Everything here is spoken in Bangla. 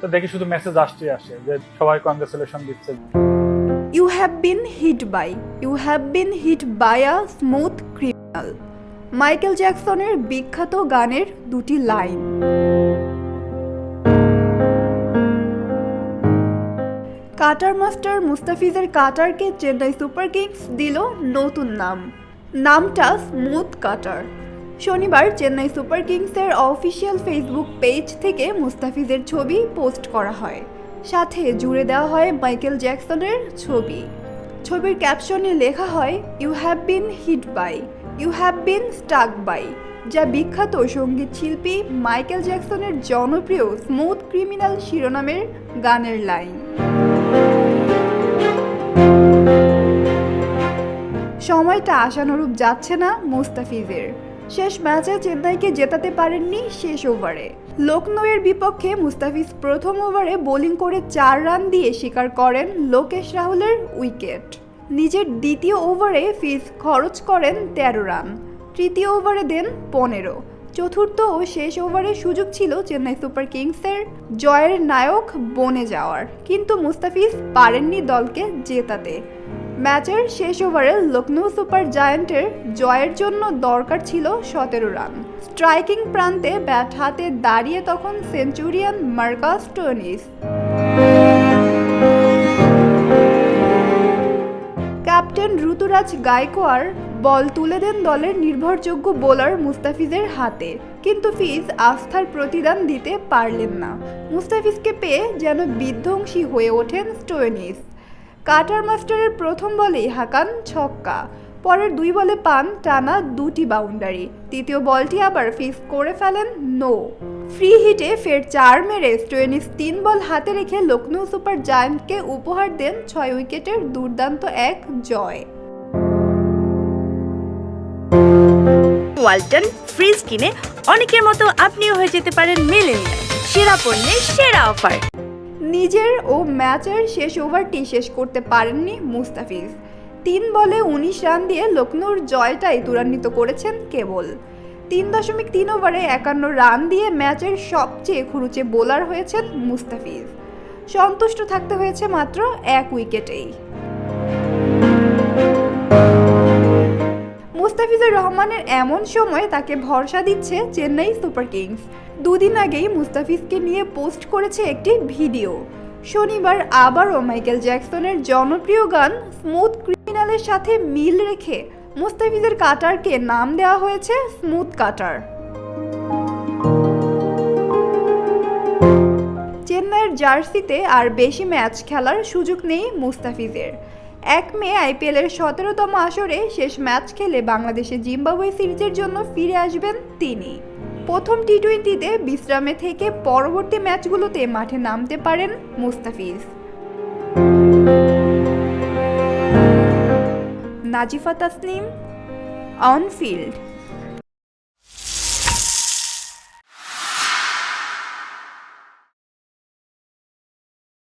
তো দেখি শুধু মেসেজ আসছে আসে যে সবাই কংগ্রেচুলেশন দিচ্ছে। You have been hit by you have been hit by a smooth criminal Michael জ্যাকসনের বিখ্যাত গানের দুটি লাইন। কাটার মাস্টার মুস্তাফিজের কাটারকে চেন্নাই সুপার কিংস দিল নতুন নাম। নামটা স্মুথ কাটার শনিবার চেন্নাই সুপার কিংসের অফিসিয়াল ফেসবুক পেজ থেকে মুস্তাফিজের ছবি পোস্ট করা হয়। সাথে জুড়ে দেওয়া হয় মাইকেল জ্যাকসনের ছবি। ছবির ক্যাপশনে লেখা হয় you have been hit by you have been stuck by যা বিখ্যাত সংগীত শিল্পী মাইকেল জ্যাকসনের জনপ্রিয় স্মুথ ক্রিমিনাল শিরোনামের গানের লাইন। সময়টা আশানুরূপ যাচ্ছে না মুস্তাফিজের। শেষ ম্যাচে চেন্নাইকে জেতাতে পারেননি শেষ ওভারে। লখনৌয়ের বিপক্ষে মুস্তাফিজ প্রথম ওভারে বোলিং করে চার রান দিয়ে স্বীকার করেন লোকেশ রাহুলের উইকেট। নিজের দ্বিতীয় ওভারে ফিজ খরচ করেন তেরো রান। তৃতীয় ওভারে দেন পনেরো। চতুর্থ ও শেষ ওভারে সুযোগ ছিল চেন্নাই সুপার কিংসের জয়ের নায়ক বনে যাওয়ার। কিন্তু মুস্তাফিজ পারেননি দলকে জেতাতে। ম্যাচের শেষ ওভারে লখনৌ সুপার জায়ান্টের জয়ের জন্য দরকার ছিল সতেরো রান। স্ট্রাইকিং প্রান্তে ব্যাট হাতে দাঁড়িয়ে তখন centurion Marcus Stoinis. Captain Ruturaj Gaikwad ball তুলে দেন দলের নির্ভরযোগ্য বোলার মুস্তাফিজের হাতে। কিন্তু ফিজ আস্থার প্রতিদান দিতে পারলেন না। মুস্তাফিজকে পেয়ে যেন বিধ্বংসী হয়ে ওঠেন স্টোয়েনিস কাটার মাস্টারের প্রথম বলেই হাকান ছক্কা। পরের দুই বলে পান টানা দুটি বাউন্ডারি। তৃতীয় বলটি আবার ফিক্স করে ফেলেন নো। ফ্রি হিটে ফের চার মেরে স্টোয়েনিস তিন বল হাতে রেখে লখনৌ সুপার জায়ান্টকে উপহার দেন ছয় উইকেটের দুর্দান্ত এক জয়। ওয়ালটন ফ্রিজ কিনে অনেকের মতো আপনিও হয়ে যেতে পারেন মিলেনিয়াল। সেরা পণ্যের সেরা অফার। নিজের ও ম্যাচের শেষ ওভারটি শেষ করতে পারেননি মুস্তাফিজ। তিন বলে উনিশ রান দিয়ে লখনৌর জয়টাই ত্বরান্বিত করেছেন কেবল। তিন দশমিক তিন ওভারে একান্ন রান দিয়ে ম্যাচের সবচেয়ে খুরুচে বোলার হয়েছেন মুস্তাফিজ। সন্তুষ্ট থাকতে হয়েছে মাত্র এক উইকেটেই। মুস্তাফিজুর রহমানের এমন সময় তাকে ভরসা দিচ্ছে চেন্নাই সুপার কিংস। দুদিন আগেই মুস্তাফিজকে নিয়ে পোস্ট করেছে একটি ভিডিও। শনিবার আবারও মাইকেল জ্যাকসনের জনপ্রিয় গান স্মুথ ক্রিমিনালের সাথে মিল রেখে মুস্তাফিজের কাটারকে নাম দেওয়া হয়েছে স্মুথ কাটার। চেন্নাইয়ের জার্সিতে আর বেশি ম্যাচ খেলার সুযোগ নেই মুস্তাফিজের। এক মে আইপিএলের সতেরোতম আসরে শেষ ম্যাচ খেলে বাংলাদেশে জিম্বাবুয়ে সিরিজের জন্য ফিরে আসবেন তিনি। প্রথম টি টোয়েন্টিতে বিশ্রামে থেকে পরবর্তী ম্যাচগুলোতে মাঠে নামতে পারেন Mustafiz. Nazifa Tasnim, on field.